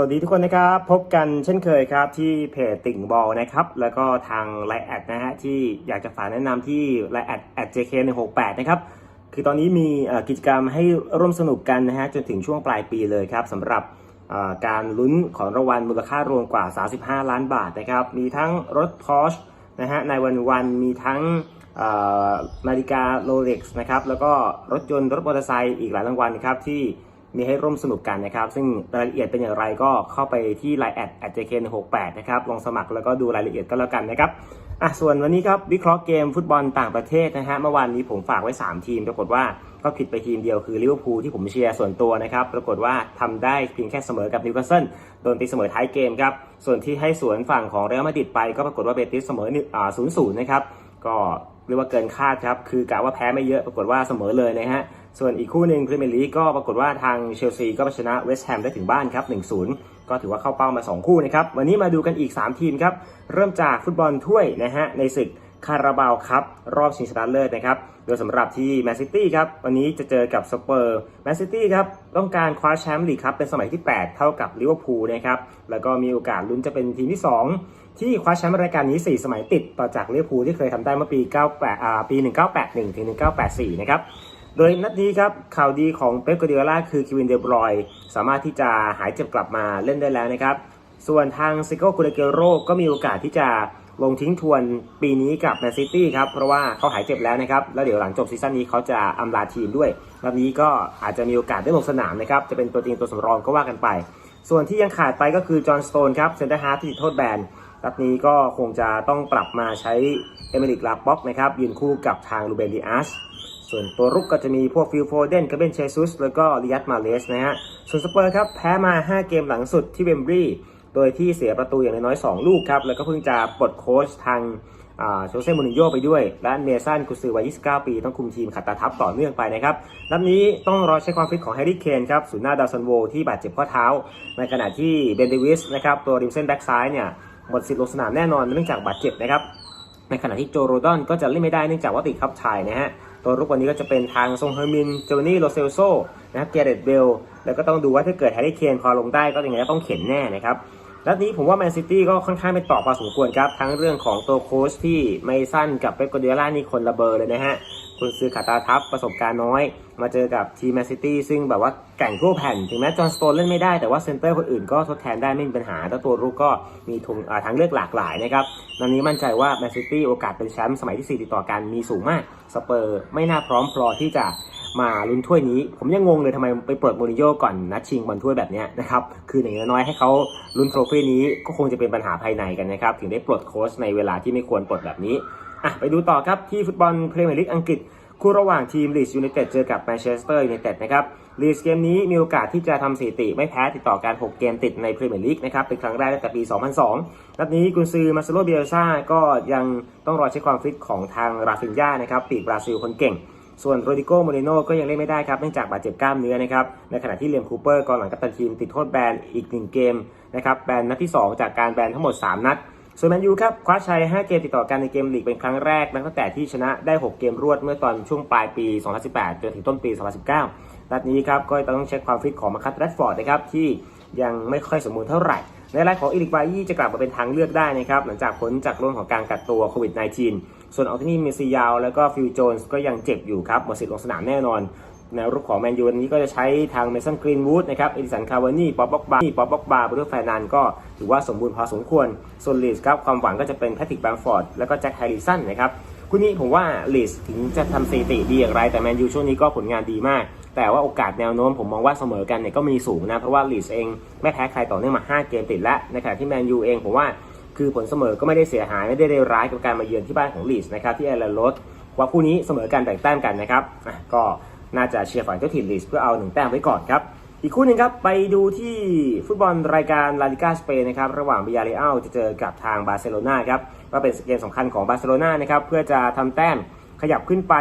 วัสดีทุกคนนะครับ พบกันเช่นเคยครับที่เพจติ่งบอลนะครับ แล้วก็ทางไลน์แอดนะฮะที่อยากจะฝากแนะนำที่ไลน์แอดแอด JK168 นะครับ คือตอนนี้มีกิจกรรมให้ร่วมสนุกกันนะฮะจนถึงช่วงปลายปีเลยครับสำหรับการลุ้นของรางวัลมูลค่ารวมกว่า 35 ล้านบาทนะครับ มีทั้งรถ Porsche นะฮะในวันวันมีทั้งนาฬิกาโรเล็กซ์นะครับ แล้วก็รถยนต์รถมอเตอร์ไซค์อีกหลายรางวัลครับที่ มีให้ร่วมสนุกกันนะครับ ซึ่งรายละเอียดเป็นอย่างไรก็เข้าไปที่ Line แอด @jk168 นะครับลองสมัครแล้วก็ดูรายละเอียดก็แล้วกันนะครับอะส่วนวันนี้ครับวิเคราะห์เกมฟุตบอลต่างประเทศนะฮะเมื่อวานนี้ผมฝากไว้ 3 ทีม ปรากฏว่าก็ผิดไปทีมเดียวคือลิเวอร์พูลที่ผมเชียร์ส่วนตัวนะครับ ปรากฏว่าทำได้เพียงแค่เสมอกับนิวคาสเซิลโดนตีเสมอท้ายเกมครับ ส่วนที่ให้สวนฝั่งของเรอัลมาดริดไปก็ปรากฏว่าเบติสเสมออ่าศูนย์ศูนย์นะครับก็เรียกว่าเกินคาดครับคือกะว่าแพ้ไม่เยอะปรากฏว่าเสมอเลยนะฮะ ส่วนอีกคู่หนึ่งพรีเมียร์ลีกก็ปรากฏว่าทางเชลซีก็ชนะเวสต์แฮมได้ถึงบ้านครับ 1-0 ก็ถือว่าเข้าเป้ามา 2 คู่นะครับ วันนี้มาดูกันอีก 3 ทีมครับ เริ่มจากฟุตบอลถ้วยนะฮะในศึก คาราบาวครับรอบชิงชนะเลิศนะครับ โดยสำหรับที่แมนซิตี้ครับ วันนี้จะเจอกับสเปอร์แมนซิตี้ครับ ต้องการคว้าแชมป์ลีกครับ เป็นสมัยที่ 8 เท่ากับลิเวอร์พูลนะครับ แล้วก็มีโอกาสลุ้นจะเป็นทีมที่ 2 ที่คว้าแชมป์รายการนี้ 4 สมัยติดต่อจากลิเวอร์พูลที่เคยทำได้เมื่อปี 98อ่าปี 1981ถึง1984 นะครับโดยนัดนี้ครับข่าวดีของเป๊ปก u ดิโอลาคือคิวินเดบรอยสามารถที่จะหายเจ็บกลับมาเล่นได้แล้วนะครับ ส่วนทางซิโก้คูเรเกโรก็มีโอกาสที่จะ ลงทิ้งทวนปีนี้กับแมนซิตี้ครับ เพราะว่าเขาหายเจ็บแล้วนะครับ แล้วเดี๋ยวหลังจบซีซั่นนี้เขาจะอำลาทีมด้วยนัดนี้ก็อาจจะมีโอกาสได้ลงสนามนะครับ จะเป็นตัวจริงตัวสำรองก็ว่ากันไป ส่วนที่ยังขาดไปก็คือจอห์นสโตนครับเซนเตอร์ฮาร์ทที่ติดโทษแบนนัดนี้ก็คงจะต้องปรับมาใช้เอเมริกลาป็อกนะครับยืนคู่กับทางลูเบนดิอัสส่วนตัวรุกก็จะมีพวกฟิลโฟเดนกาเบนเชซุสแล้วก็ลิยัตมาเลสนะฮะส่วนสเปอร์ครับแพ้มา 5 เกมหลังสุดที่เวมบรี โดยที่เสียประตูอย่างน้อย2ลูกครับ แล้วก็เพิ่งจะปลดโค้ชทางโชเซ่มูริโญ่ไปด้วย และเนซันกุซือวัย 29 ปี ต้องคุมทีมขัดตาทับต่อเนื่องไปนะครับ นัดนี้ต้องรอใช้ความฟิตของแฮร์รี่เคนครับศูนย์หน้าดาวซันโวที่บาดเจ็บข้อเท้า ในขณะที่เบนเดวิสนะครับตัวริมเส้นแบ็กซ้ายเนี่ยหมดสิทธิ์ลงสนามแน่นอนเนื่องจากบาดเจ็บนะครับในขณะที่โจโรดอนก็จะเล่นไม่ได้เนื่องจากว่าติดขับชายนะฮะตัวรุกวันนี้ก็จะเป็นทางทรงเฮอร์มินโจนี่โรเซลโซนะครับเกเรตเบลแล้วก็ต้องดูว่าถ้าเกิดแฮร์รี่เคนพอลงได้ก็ยังไงก็ต้องเข็นแน่นะครับ นัดนี้ผมว่าแมนซิตี้ก็ค่อนข้างเป็นต่อพอสมควรครับ ทั้งเรื่องของตัวโค้ชที่ไม่สั้นกับเป๊ปกวาร์ดิโอล่านี่คนละเบอร์เลยนะฮะคุณซื้อขาตาทับประสบการณ์น้อย มาเจอกับทีมแมนซิตี้ซึ่งแบบว่าแก่งทั่วแผ่น ถึงแม้จอห์นสโตนเล่นไม่ได้แต่ว่าเซนเตอร์คนอื่นก็ทดแทนได้ไม่มีปัญหาแล้วตัวรุกก็มีทุงทางเลือกหลากหลายนะครับนันนี้มั่นใจว่าแมนซิตี้โอกาสเป็นแชมป์สมัยที่ 4 ติดต่อกันมีสูงมากสเปอร์ไม่น่าพร้อมพอที่จะ มาลุ้นถ้วยนี้ ผมยังงงเลยทำไมไปเปิดโมริโญ่ก่อนนัดชิงบอลถ้วยแบบนี้นะครับคืออย่างน้อยให้เขาลุ้นโทรฟี่นี้ก็คงจะเป็นปัญหาภายในกันนะครับถึงได้ปลดโค้ชในเวลาที่ไม่ควรปลดแบบนี้อะไปดูต่อครับที่ฟุตบอลพรีเมียร์ลีกอังกฤษคู่ระหว่างทีมลีดยูไนเต็ดเจอกับแมนเชสเตอร์ยูไนเต็ดนะครับลีดเกมนี้มีโอกาสที่จะทำสถิติไม่แพ้ติดต่อกัน6เกมติดในพรีเมียร์ลีกนะครับเป็นครั้งแรกตั้งแต่ปี 2002 นัดนี้กุนซือมาเซโลเบียซ่าก็ยังต้องรอเช็คความฟิตของทางราฟินญานะครับปีกบราซิลคนเก่ง ส่วนโรดิโกโมเรโนก็ยังเล่นไม่ได้ครับเนื่องจากบาดเจ็บกล้ามเนื้อนะครับ ในขณะที่เลียมคูเปอร์กองหลังกัปตันทีมติดโทษแบนอีกหนึ่งเกมนะครับแบนนัดที่ 2 จากการแบนทั้งหมด 3 นัด ส่วนแมนยูครับคว้าชัย 5 เกมติดต่อกันในเกมลีกเป็นครั้งแรกนับตั้งแต่ที่ชนะได้ 6 เกมรวดเมื่อตอนช่วงปลายปี 2018 จนถึงต้นปี 2019 นัดนี้ครับก็ต้องเช็คความฟิตของมาคัตแรดฟอร์ดนะครับที่ยังไม่ค่อยสมบูรณ์เท่าไหร่ในรายของอีลิกบายี่จะกลับมาเป็นทางเลือกได้นะครับหลังจากพ้นจากเรื่องของการกักตัวโควิด -19 ส่วนอัลตินีเมซิยาวแล้วก็ฟิลโจนส์ก็ยังเจ็บอยู่ครับหมดสิทธิ์ลงสนามแน่นอนแนวรุกของแมนยูวันนี้ก็จะใช้ทางเมสันกรีนวูดนะครับเอดิสันคาวานี่ป๊อปบ็อกบาร์ป๊อปบ็อกบาร์บรูฟแฟนันก็ถือว่าสมบูรณ์พอสมควรส่วนลีสครับความหวังก็จะเป็นแพทริกแบมฟอร์ดแล้วก็แจ็คแฮร์ริสันนะครับคู่นี้ผมว่าลีสถึงจะทำสถิติดีอย่างไร แต่แมนยูช่วงนี้ก็ผลงานดีมาก แต่ว่าโอกาสแนวโน้มผมมองว่าเสมอกันเนี่ยก็มีสูงนะ เพราะว่าลีสเองไม่แพ้ใครต่อเนื่องมา 5 เกมติดแล้วในขณะที่แมนยูเองผมว่า คือผลเสมอก็ไม่ได้เสียหายไม่ได้เลวร้ายกับการมาเยือนที่บ้านของลีสนะครับที่แอร์ลนด์โรดว่าคู่นี้เสมอกันแบ่งแต้มกันนะครับก็น่าจะเชียร์ฝ่ายเจ้าถิ่นลีสเพื่อเอาหนึ่งแต้มไว้ก่อนครับอีกคู่หนึ่งครับ ไปดูที่ฟุตบอลรายการลาลิกาสเปนนะครับระหว่างบิยาเรอัลจะเจอกับทางบาร์เซโลนาครับก็เป็นเกมสำคัญของบาร์เซโลนานะครับเพื่อจะทำแต้มขยับขึ้นไป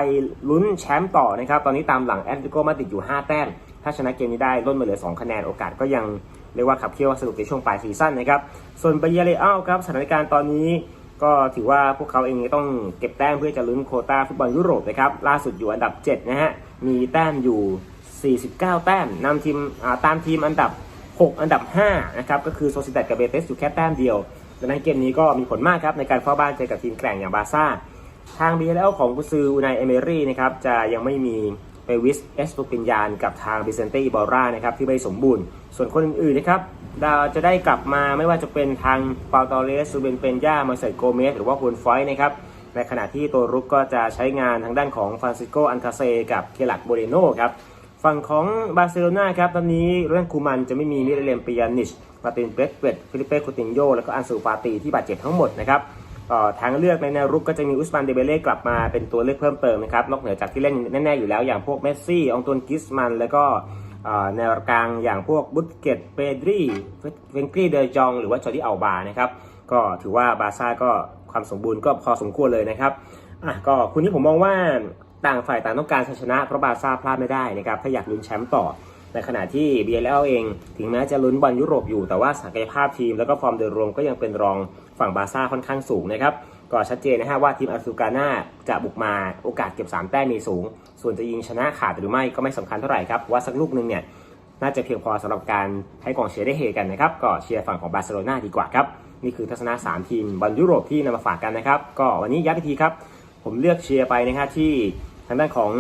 ลุ้นแชมป์ต่อนะครับ ตอนนี้ตามหลังแอตเลติโกมาดริดอยู่ 5 แต้ม ถ้าชนะเกมนี้ได้ล่นมาเหลือ 2 คะแนนโอกาสก็ยัง เรียกว่าขับเคี่ยวสนุกในช่วงปลายซีซั่นนะครับ ส่วนบาเยเรอัลครับสถานการณ์ตอนนี้ก็ถือว่าพวกเขาเองต้องเก็บแต้มเพื่อจะลุ้นโคต้าฟุตบอลยุโรปนะครับล่าสุดอยู่อันดับ 7 นะฮะ มีแต้มอยู่ 49 แต้มนำทีมตามทีมอันดับ 6 อันดับ 5 นะครับ ก็คือโซซิ d ดกับเบเตสอยู่แค่แต้มเดียว ดังนั้นเกมนี้ก็มีผลมากครับในการเฝ้าบ้านเจอกับทีมแกร่งอย่างบาร์ซ่า ทาง BLL ของกุซืออูนายเอเมรี่นะครับจะยังไม่มี เปวิสเอสตูปินยานกับทางบิเซนเต้บอร่านะครับที่ไม่สมบูรณ์ ส่วนคนอื่นๆนะครับเราจะได้กลับมาไม่ว่าจะเป็นทางปาตอเรสซูเบนเปนย่ามาเซโกเมสหรือว่าฮุนฟอยนะครับในขณะที่ตัวรุกก็จะใช้งานทางด้านของฟรานซิสโกอันคาเซกับเคลักโบเรโนครับฝั่งของบาร์เซโลนาครับตอนนี้เรื่องคูมันจะไม่มีมิเรเลมปิยานิชมาตินเบรดเวดฟิลิเป้คูตินโยแล้วก็อันซูฟาตีที่บาดเจ็บทั้งหมดนะครับ ทางเลือกในแนวรุกก็จะมีอุสมานเดเบเล่กลับมาเป็นตัวเลือกเพิ่มเติมนะครับนอกเหนือจากที่เล่นแน่ๆอยู่แล้วอย่างพวกเมสซี่องตวนกิสมันแล้วก็แนวกลางอย่างพวกบุตเกตเปดรีเวนกรีเดอจอง หรือว่าจอร์ดิอัลบานะครับก็ถือว่าบาซ่าก็ความสมบูรณ์ก็พอสมควรเลยนะครับอะก็คุณนี้ผมมองว่าต่างฝ่ายต่างต้องการชัยชนะเพราะบาซ่าพลาดไม่ได้นะครับถ้าอยากลุ้นแชมป์ต่อ ในขณะที่ BLL เอง ถึงแม้จะลุ้นบอลยุโรปอยู่แต่ว่าศักยภาพทีม แล้วก็ฟอร์มโดยรวมก็ยังเป็นรองฝั่งบาร์ซ่าค่อนข้างสูงนะครับก็ชัดเจนนะฮะว่าทีมอัลซูกาน่าจะบุกมาโอกาสเก็บ 3 แต้มมีสูง ส่วนจะยิงชนะขาดหรือไม่ก็ไม่สำคัญเท่าไหร่ครับว่าสักลูกหนึ่งเนี่ยน่าจะเพียงพอสำหรับการให้กองเชียร์ได้เฮกันนะครับก็เชียร์ฝั่งของบาร์เซโลนาดีกว่าครับนี่คือทัศนะ 3 ทีมบอลยุโรปที่นำมาฝากกันนะครับก็วันนี้ย้ำอีกทีครับผมเลือกเชียร์ไปนะครับที่ทางด้านของ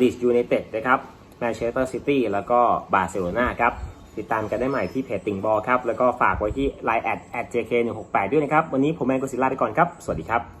ลีดยูไนเต็ดนะครับ แมนเชสเตอร์ซิตี้แล้วก็บาร์เซโลนาครับ ติดตามกันได้ใหม่ที่เพจติงบอลครับ แล้วก็ฝากไว้ที่ Line แอด @jk168 ด้วยนะครับ วันนี้ผมแมนกุศิลาไปก่อนครับ สวัสดีครับ